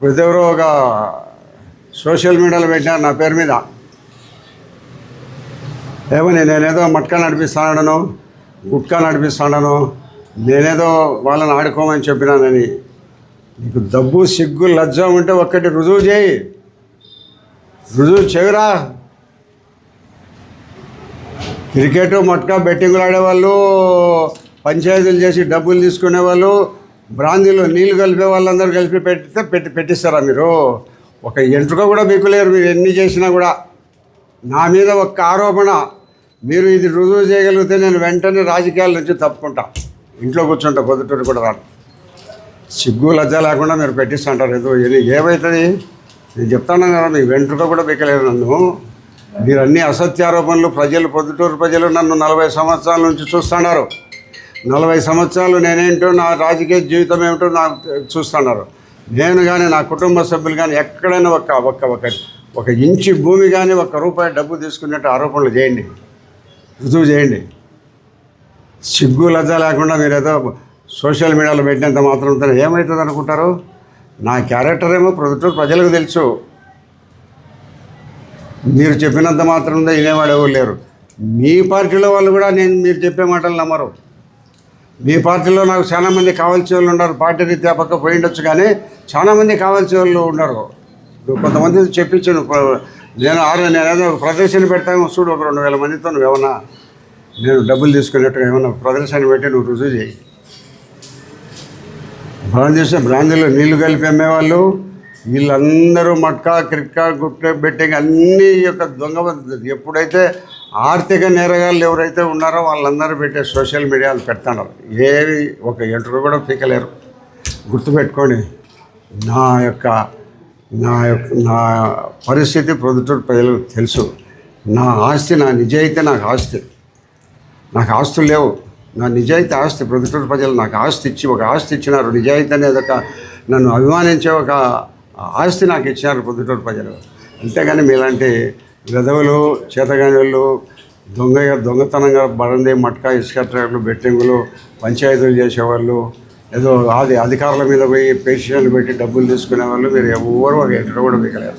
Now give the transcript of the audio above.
ప్రతివరు ఒక సోషల్ మీడియాలో పెట్టినారు నా పేరు మీద. ఏమని నేనేదో మట్కా నడిపిస్తానను గుట్కా నడిపిస్తానను నేనేదో వాళ్ళని ఆడుకోమని చెప్పినానని. నీకు డబ్బు సిగ్గు లజ్జ ఉంటే ఒక్కటి రుజువు చేయి. రుజువు చెవిరా క్రికెట్ మట్కా బెట్టింగులు ఆడేవాళ్ళు పంచాయతీలు చేసి డబ్బులు తీసుకునే వాళ్ళు బ్రాందీలో నీళ్ళు కలిపే వాళ్ళందరూ కలిపి పెట్టితే పెట్టి పెట్టిస్తారా మీరు? ఒక ఎంట్రుక కూడా మీకు లేరు మీరు ఎన్ని చేసినా కూడా. నా మీద ఒక ఆరోపణ. మీరు ఇది రుజువు చేయగలిగితే నేను వెంటనే రాజకీయాల నుంచి తప్పుకుంటా. ఇంట్లో కూర్చుంటా పొద్దుటూరు కూడా రాను. సిగ్గు లజ్జ లేకుండా మీరు పెట్టిస్తుంటారు. ఏదో ఏమవుతుంది నేను చెప్తాను కదా మీ వెంట్రుక కూడా బిక్కలేదు నన్ను. మీరు అన్ని అసత్యారోపణలు ప్రజలు పొద్దుటూరు ప్రజలు నన్ను నలభై సంవత్సరాల నుంచి చూస్తున్నారు. నలభై సంవత్సరాలు నేనేంటో నా రాజకీయ జీవితం ఏమిటో నాకు చూస్తున్నారు. నేను కానీ నా కుటుంబ సభ్యులు కానీ ఎక్కడైనా ఒక ఒక ఒక ఒక ఇంచి భూమి కానీ ఒక్క రూపాయి డబ్బు తీసుకున్నట్టు ఆరోపణలు చేయండి. రుజువు చేయండి. సిగ్గు లజ్జ లేకుండా మీరు ఏదో సోషల్ మీడియాలో పెట్టినంత మాత్రం ఏమవుతుంది అనుకుంటారు? నా క్యారెక్టర్ ఏమో ప్రొద్దుటూరు ప్రజలకు తెలుసు. మీరు చెప్పినంత మాత్రం వినేవాడు ఎవరు లేరు. మీ పార్టీలో వాళ్ళు కూడా నేను మీరు చెప్పే మాటలు నమ్మరు. మీ పార్టీలో నాకు చాలా మంది కావాల్సిన వాళ్ళు ఉన్నారు. పార్టీ రీత్యా పక్క పోయి ఉండొచ్చు కానీ చాలా మంది కావాల్సిన వాళ్ళు ఉన్నారు. కొంతమంది చెప్పించాను. నేను ఆరు నేను ఏదో ప్రదర్శన పెడతాను. చూడు ఒక రెండు వేల మందితో నువ్వు ఏమన్నా నేను డబ్బులు తీసుకున్నట్టుగా ఏమన్నా ప్రదర్శన పెట్టి నువ్వు రుజువు చేయి. మనం చేసే బ్రాందీలో నీళ్ళు కలిపి అమ్మేవాళ్ళు. వీళ్ళందరూ మట్కా క్రిక్కా గుట్ట బెట్టింగ్ అన్ని యొక్క దొంగ ఎప్పుడైతే ఆర్థిక నేరగాళ్ళు ఎవరైతే ఉన్నారో వాళ్ళందరూ పెట్టే సోషల్ మీడియాలు పెడుతున్నారు ఏవి ఒక ఎంట్రుక కూడా పీకలేరు. గుర్తుపెట్టుకొని నా యొక్క నా యొక్క నా పరిస్థితి ప్రొద్దుటూరు ప్రజలకు తెలుసు. నా ఆస్తి నా నిజాయితీ నాకు ఆస్తి. నాకు ఆస్తులు లేవు. నా నిజాయితీ ఆస్తి ప్రొద్దుటూరు ప్రజలు నాకు ఆస్తి ఇచ్చి ఒక ఆస్తి ఇచ్చినారు. నిజాయితీ అనేది ఒక నన్ను అభిమానించే ఒక ఆస్తి నాకు ఇచ్చినారు ప్రొద్దుటూరు ప్రజలు. అంతేగాని మీలాంటి విధవులు చేతగానిళ్ళు దొంగ దొంగతనంగా బడంది మట్కా ఇసుక ట్రాక్లు బెట్టింగులు పంచాయతీలు చేసేవాళ్ళు ఏదో అది అధికారుల మీద పోయి పేషెంట్లు పెట్టి డబ్బులు తీసుకునే వాళ్ళు మీరు ఎవరు ఒక ఎక్కడ కూడా మిగలేదు